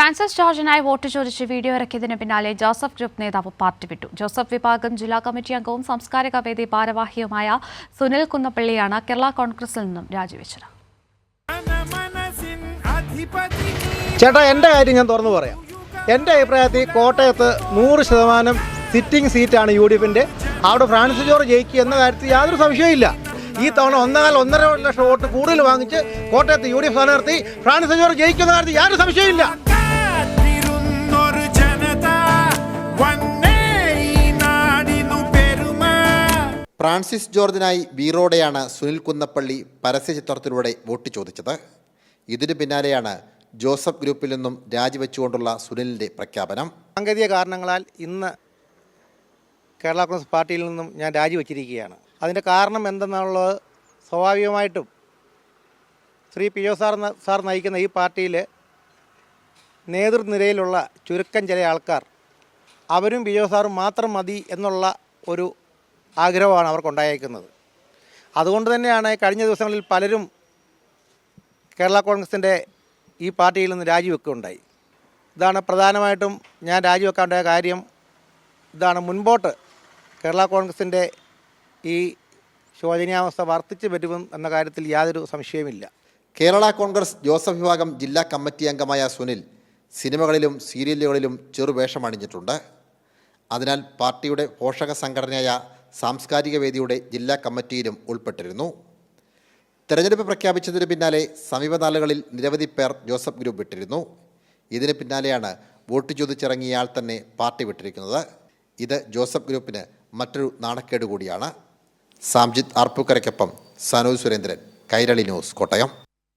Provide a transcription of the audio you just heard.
Francis ജോർജിനായി vote ചോദിച്ച് video ഇറക്കിയതിന് പിന്നാലെ ജോസഫ് ഗ്രൂപ്പ് നേതാവ് പാർട്ടി വിട്ടു. ജോസഫ് വിഭാഗം ജില്ലാ കമ്മിറ്റി അംഗവും സാംസ്കാരിക വേദി ഭാരവാഹിയുമായ സുനിൽ കുന്നപ്പള്ളിയാണ് കേരള കോൺഗ്രസിൽ നിന്നും രാജിവെച്ചത്. ചേട്ടാ എന്റെ കാര്യം ഞാൻ തുറന്നു പറയാം. എന്റെ അഭിപ്രായത്തിൽ കോട്ടയത്ത് നൂറ് ശതമാനം സിറ്റിംഗ് സീറ്റാണ് യു ഡി എഫിന്റെ അവിടെ ഫ്രാൻസിസ് ജോർജ് ജയിക്കുക എന്ന കാര്യത്തിൽ യാതൊരു സംശയമില്ല ഈ തവണ ഒന്നേകാൽ ഒന്നര ലക്ഷം വോട്ട് കൂടുതൽ വാങ്ങിച്ച് കോട്ടയത്ത് യു ഡി എഫ് സ്ഥാനാർത്ഥി ഫ്രാൻസിസ് ജോർജ് ജയിക്കുന്ന കാര്യത്തിൽ യാതൊരു സംശയമില്ല ഫ്രാൻസിസ് ജോർജിനായി ബീറോടെയാണ് സുനിൽ കുന്നപ്പള്ളി പരസ്യചിത്രത്തിലൂടെ വോട്ട് ചോദിച്ചത്. ഇതിനു പിന്നാലെയാണ് ജോസഫ് ഗ്രൂപ്പിൽ നിന്നും രാജിവെച്ചുകൊണ്ടുള്ള സുനിലിന്റെ പ്രഖ്യാപനം. സാങ്കേതിക കാരണങ്ങളാൽ ഇന്ന് കേരള കോൺഗ്രസ് പാർട്ടിയിൽ നിന്നും ഞാൻ രാജിവെച്ചിരിക്കുകയാണ്. അതിന്റെ കാരണം എന്തെന്നുള്ളത് സ്വാഭാവികമായിട്ടും Shri P O sir sir നയിക്കുന്ന ഈ പാർട്ടിയിൽ നേതൃനിരയിലുള്ള ചുരുക്കം ചില ആൾക്കാർ അവരും പി ഒ സാറും മാത്രം മതി എന്നുള്ള ഒരു ആഗ്രഹമാണ് അവർക്കുണ്ടായേക്കുന്നത്. അതുകൊണ്ട് തന്നെയാണ് കഴിഞ്ഞ ദിവസങ്ങളിൽ പലരും കേരള കോൺഗ്രസിന്റെ ഈ പാർട്ടിയിൽ നിന്ന് രാജിവെക്കുകയുണ്ടായി ഇതാണ് പ്രധാനമായിട്ടും ഞാൻ രാജിവെക്കാണ്ടായ കാര്യം. ഇതാണ് മുൻപോട്ട് കേരള കോൺഗ്രസിന്റെ ഈ ശോചനീയാവസ്ഥ വർദ്ധിച്ചു വരുമെന്ന് എന്ന കാര്യത്തിൽ യാതൊരു സംശയവുമില്ല. കേരള കോൺഗ്രസ് ജോസഫ് വിഭാഗം ജില്ലാ കമ്മിറ്റി അംഗമായ സുനിൽ സിനിമകളിലും സീരിയലുകളിലും ചെറുവേഷം അണിഞ്ഞിട്ടുണ്ട്. അതിനാൽ പാർട്ടിയുടെ പോഷക സംഘടനയായ സാംസ്കാരിക വേദിയുടെ ജില്ലാ കമ്മിറ്റിയിലും ഉൾപ്പെട്ടിരുന്നു. തെരഞ്ഞെടുപ്പ് പ്രഖ്യാപിച്ചതിന് പിന്നാലെ സമീപനാളുകളിൽ നിരവധി പേർ ജോസഫ് ഗ്രൂപ്പ് വിട്ടിരുന്നു. ഇതിന് പിന്നാലെയാണ് വോട്ട് ചോദിച്ചിറങ്ങിയ ആൾ തന്നെ പാർട്ടി വിട്ടിരിക്കുന്നത്. ഇത് ജോസഫ് ഗ്രൂപ്പിന് മറ്റൊരു നാണക്കേട് കൂടിയാണ്. സാംജിത് ആർപ്പൂക്കരയ്ക്കൊപ്പം സനോജ് സുരേന്ദ്രൻ കൈരളി ന്യൂസ് കോട്ടയം.